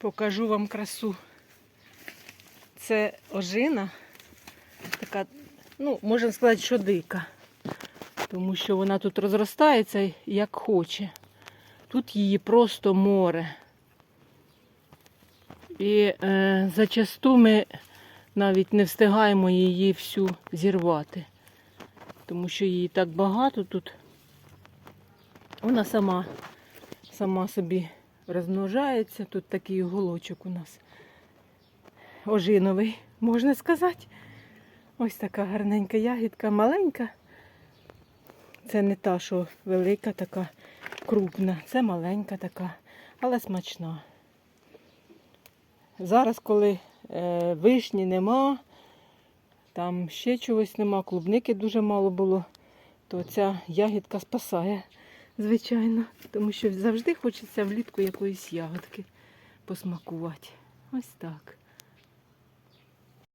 Покажу вам красу. Це ожина, така, ну, можна сказати, що дика. Тому що вона тут розростається як хоче. Тут її просто море. І е, зачасту ми навіть не встигаємо її всю зірвати. Тому що її так багато тут. Вона сама, сама собі розмножається. Тут такий голочок у нас ожиновий, можна сказати. Ось така гарненька ягідка, маленька. Це не та, що велика, така крупна. Це маленька така, але смачна. Зараз, коли е, вишні нема, там ще чогось нема, клубники дуже мало було, то ця ягідка спасає, звичайно. Тому що завжди хочеться влітку якоїсь ягодки посмакувати. Ось так.